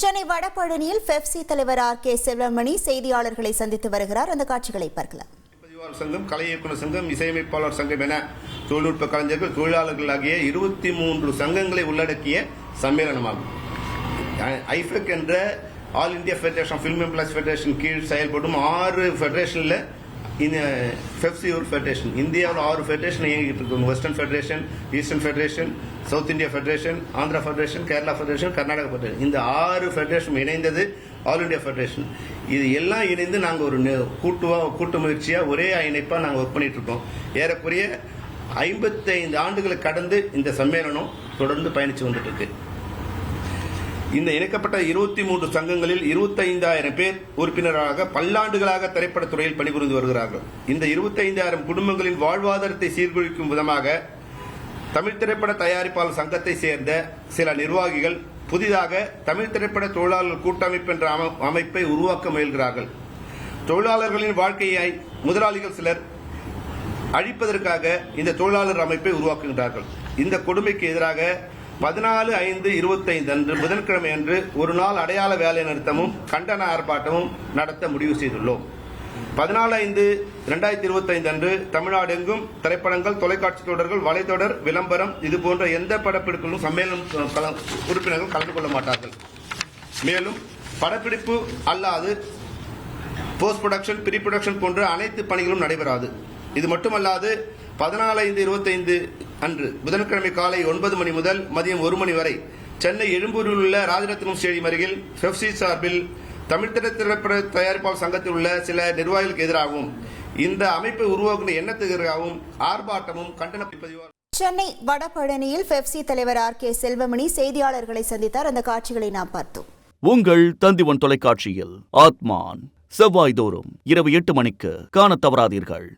சென்னை வடபழனியில் பெப்சி தலைவர் R K Selvamani செய்தியாளர்களை சந்தித்து வருகிறார். அந்த காட்சிகளை பார்க்கலாம். பதிவாளர் சங்கம் கலை இயக்குனர் சங்கம் இசையமைப்பாளர் சங்கம் என தொழில்நுட்ப கலைஞர்கள் தொழிலாளர்கள் ஆகிய இருபத்தி மூன்று சங்கங்களை உள்ளடக்கிய சம்மேளனமாகும். ஐஃபெக் என்ற all India federation of film employees federation கீழ் செயல்படும் ஆறு ஃபெடரேஷனில் இந்த ஃபெப்சி ஃபெடரேஷன் இந்தியாவில் ஆறு ஃபெடரேஷன் இயங்கிட்டு இருக்கு. Western federation eastern federation south India federation Andhra federation Kerala federation Karnataka federation இந்த ஆறு ஃபெடரேஷன் இணைந்தது ஆல் இந்தியா ஃபெடரேஷன் இது எல்லாம் இணைந்து நாங்கள் ஒரு கூட்டுவாக கூட்டுவா கூட்டு முயற்சியாக ஒரே இணைப்பாக நாங்கள் ஒர்க் பண்ணிட்டு இருக்கோம். ஏறக்குறைய ஐம்பத்தைந்து ஆண்டுகளை கடந்து இந்த சம்மேளனம் தொடர்ந்து பயணித்து வந்துட்டு இருக்கு. இந்த இணைக்கப்பட்ட இருபத்தி மூன்று சங்கங்களில் இருபத்தைந்தாயிரம் பேர் உறுப்பினராக பல்லாண்டுகளாக திரைப்படத் துறையில் பணிபுரிந்து வருகிறார்கள். இந்த இருபத்தைந்தாயிரம் குடும்பங்களின் வாழ்வாதாரத்தை சீர்குலைக்கும் விதமாக தமிழ் திரைப்பட தயாரிப்பாளர் சங்கத்தை சேர்ந்த சில நிர்வாகிகள் புதிதாக தமிழ் திரைப்பட தொழிலாளர் கூட்டமைப்பு என்ற அமைப்பை உருவாக்க முயல்கிறார்கள். தொழிலாளர்களின் வாழ்க்கையை முதலாளிகள் சிலர் அழிப்பதற்காக இந்த தொழிலாளர் அமைப்பை உருவாக்குகின்றார்கள். இந்த கொடுமைக்கு எதிராக பதினாலு ஐந்து இருபத்தைந்து அன்று புதன்கிழமை அன்று ஒரு நாள் அடையாள வேலை நிறுத்தமும் கண்டன ஆர்ப்பாட்டமும் நடத்த முடிவு செய்துள்ளோம். பதினாலு ஐந்து இரண்டாயிரத்தி இருபத்தைந்து அன்று தமிழ்நாடு எங்கும் திரைப்படங்கள் தொலைக்காட்சி தொடர்கள் வலைத்தொடர் விளம்பரம் இது போன்ற எந்த படப்பிடிப்பிலும் சம்மேளனம் உறுப்பினர்கள் கலந்து கொள்ள மாட்டார்கள். மேலும் படப்பிடிப்பு அல்லாது போஸ்ட் ப்ரொடக்ஷன் ப்ரீ ப்ரொடக்ஷன் போன்ற அனைத்து பணிகளும் நடைபெறாது. இது மட்டுமல்லாது பதினாலு ஐந்து இருபத்தைந்து அன்று புதன்கிழமை காலை ஒன்பது மணி முதல் மதியம் ஒரு மணி வரை சென்னை எழும்பூரில் உள்ள ராஜரத்னம் ஸ்டேடியம் அருகில் பெப்சி சார்பில் தமிழ் திரை திரைப்பட தயாரிப்பாளர் சங்கத்தில் உள்ள சில நிர்வாகிகளுக்கு எதிராகவும் இந்த அமைப்பை உருவாக்குகிற எண்ணத்துக்கு எதிராகவும் ஆர்ப்பாட்டமும் கண்டன பதிவாளர் சென்னை வடபழனியில் பெப்சி தலைவர் ஆர் கே செல்வமணி செய்தியாளர்களை சந்தித்தார். அந்த காட்சிகளை நாம் பார்த்தோம். உங்கள் தந்திவன் தொலைக்காட்சியில் ஆத்மான். செவ்வாய்தோறும் இரவு எட்டு மணிக்கு காணத் தவறாதீர்கள்.